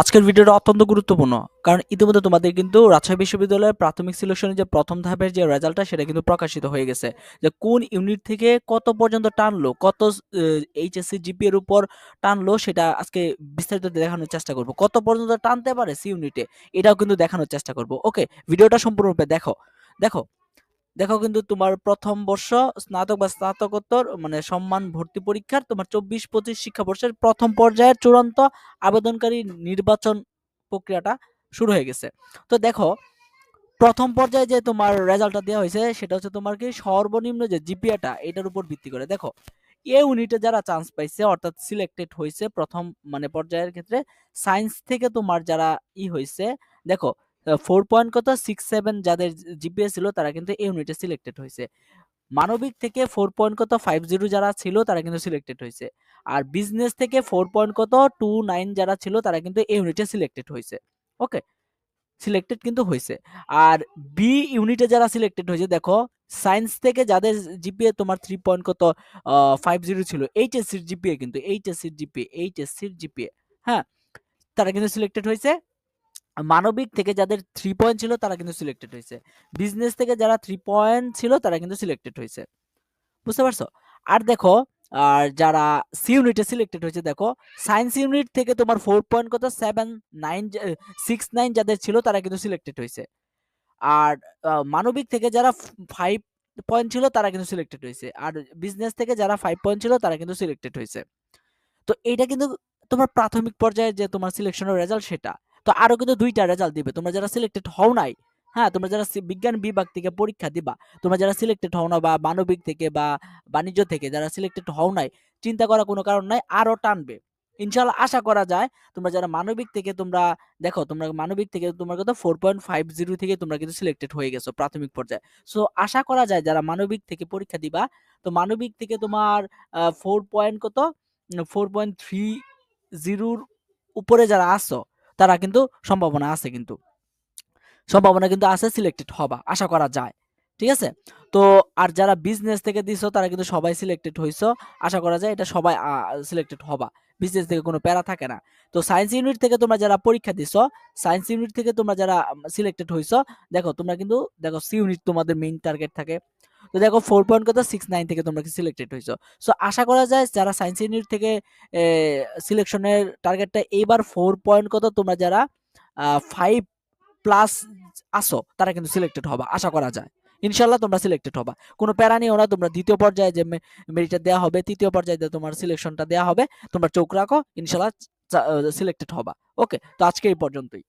আজকের ভিডিওটা অত্যন্ত গুরুত্বপূর্ণ, কারণ ইতিমধ্যে তোমাদের কিন্তু রাজশাহী বিশ্ববিদ্যালয়ের প্রাথমিক সিলেকশনের যে প্রথম ধাপের যে রেজাল্টটা সেটা কিন্তু প্রকাশিত হয়ে গেছে। যে কোন ইউনিট থেকে কত পর্যন্ত টানলো, কত এইচএসসি জিপি এর উপর টানলো, সেটা আজকে বিস্তারিত দেখানোর চেষ্টা করব। কত পর্যন্ত টানতে পারে সি ইউনিটে এটাও কিন্তু দেখানোর চেষ্টা করব। ওকে ভিডিওটা সম্পূর্ণরূপে দেখো। দেখো দেখো কিন্তু তোমার প্রথম বর্ষ স্নাতক বা স্নাতকোত্তর মানে সম্মান ভর্তি পরীক্ষার তোমার চব্বিশ, পঁচিশ শিক্ষাবর্ষের প্রথম পর্যায়ের চূড়ান্ত আবেদনকারী নির্বাচন প্রক্রিয়াটা শুরু হয়ে গেছে। তো দেখো, প্রথম পর্যায়ে যে তোমার রেজাল্টটা দেওয়া হয়েছে, সেটা হচ্ছে তোমার কি সর্বনিম্ন যে জিপিএটা, এটার উপর ভিত্তি করে। দেখো, এ ইউনিটে যারা চান্স পাইছে, অর্থাৎ সিলেক্টেড হয়েছে প্রথম মানে পর্যায়ের ক্ষেত্রে সায়েন্স থেকে তোমার যারা ই হয়েছে দেখো ফোর পয়েন্ট কত? সিক্স সেভেন যাদের জিপিএ ছিল, তারা কিন্তু এই ইউনিটে সিলেক্টেড হয়েছে। মানবিক থেকে ফোর পয়েন্ট কত? ফাইভ জিরো যারা ছিল, তারা কিন্তু সিলেক্টেড হয়েছে। আর বিজনেস থেকে ফোর পয়েন্ট কত? টু নাইন যারা ছিল, তারা কিন্তু এই ইউনিটে সিলেক্টেড হয়েছে। ওকে সিলেক্টেড কিন্তু হয়েছে। আর বি ইউনিটে যারা সিলেক্টেড হয়েছে, দেখো সায়েন্স থেকে যাদের জিপিএ তোমার থ্রি পয়েন্ট কত? ফাইভ জিরো ছিল এইচএসসির জিপিএ কিন্তু এইচএসসির জিপিএ এইচএসসির জিপিএ হ্যাঁ? তারা কিন্তু সিলেক্টেড হয়েছে। মানবিক থেকে যাদের থ্রি পয়েন্ট ছিল, তারা কিন্তু সিলেক্টেড হয়েছে। বিজনেস থেকে যারা থ্রি পয়েন্ট ছিল, তারা কিন্তু সিলেক্টেড হয়েছে। বুঝতে পারছ? আর দেখো, আর যারা সি ইউনিটে সিলেক্টেড হয়েছে, দেখো সায়েন্স ইউনিট থেকে তোমার ফোর পয়েন্ট কত? সেভেন নাইন সিক্স নাইন যাদের ছিল, তারা কিন্তু সিলেক্টেড হয়েছে। আর মানবিক থেকে যারা ফাইভ পয়েন্ট ছিল, তারা কিন্তু সিলেক্টেড হয়েছে। আর বিজনেস থেকে যারা ফাইভ পয়েন্ট ছিল, তারা কিন্তু সিলেক্টেড হয়েছে। তো এটা কিন্তু তোমার প্রাথমিক পর্যায়ে যে তোমার সিলেকশনের রেজাল্ট সেটা। তো আরও কিন্তু দুইটা রেজাল্ট দিবে। তোমরা যারা সিলেক্টেড হও নাই হ্যাঁ তোমরা যারা বিজ্ঞান বিভাগ থেকে পরীক্ষা দিবা, তোমরা যারা সিলেক্টেড হও না বা মানবিক থেকে বা বাণিজ্য থেকে যারা সিলেক্টেড হও নাই, চিন্তা করার কোনো কারণ নাই, আরও টানবে। ইনশাল্লাহ আশা করা যায়, তোমরা যারা মানবিক থেকে তোমরা, দেখো, তোমরা মানবিক থেকে তোমার কত ফোর পয়েন্ট ফাইভ জিরো থেকে তোমরা কিন্তু সিলেক্টেড হয়ে গেছো প্রাথমিক পর্যায়ে। সো আশা করা যায় যারা মানবিক থেকে পরীক্ষা দিবা, তো মানবিক থেকে তোমার ফোর পয়েন্ট কত? ফোর পয়েন্ট থ্রি জিরোর উপরে যারা আসো তারা কিন্তু সম্ভাবনা আছে কিন্তু। সম্ভাবনা কিন্তু আছে সিলেক্টেড হবা, আশা করা যায়, ঠিক আছে? তো আর যারা বিজনেস থেকে দিছো, তারা কিন্তু সবাই সিলেক্টেড হইছো, আশা করা যায় এটা সবাই সিলেক্টেড হবা। বিজনেস থেকে কোনো প্যারা থাকে না। তো সায়েন্স ইউনিট থেকে তোমরা যারা পরীক্ষা দিছো সায়েন্স ইউনিট থেকে তোমরা যারা সিলেক্টেড হইছো, দেখো তোমরা কিন্তু, দেখো সি ইউনিট তোমাদের মেইন টার্গেট থাকে। তো দেখো ফোর পয়েন্ট কত? সিক্স নাইন থেকে তোমরা সিলেক্টেড হইছো সো আশা করা যায় যারা সায়েন্স ইউনিট থেকে সিলেকশনের টার্গেটটা এইবার ফোর পয়েন্ট কত? তোমরা যারা ফাইভ প্লাস আসো তারা কিন্তু সিলেক্টেড হবা, আশা করা যায়। ইনশাল্লাহ তোমরা সিলেক্টেড হবা। কোনো প্যারা নিও না, তোমরা দ্বিতীয় পর্যায়ে যে মেরিটটা দেওয়া হবে, তৃতীয় পর্যায়ে তোমার সিলেকশনটা দেওয়া হবে, তোমরা চোখ রাখো ইনশাল্লাহ সিলেক্টেড হবা। ওকে তো আজকে এই পর্যন্তই।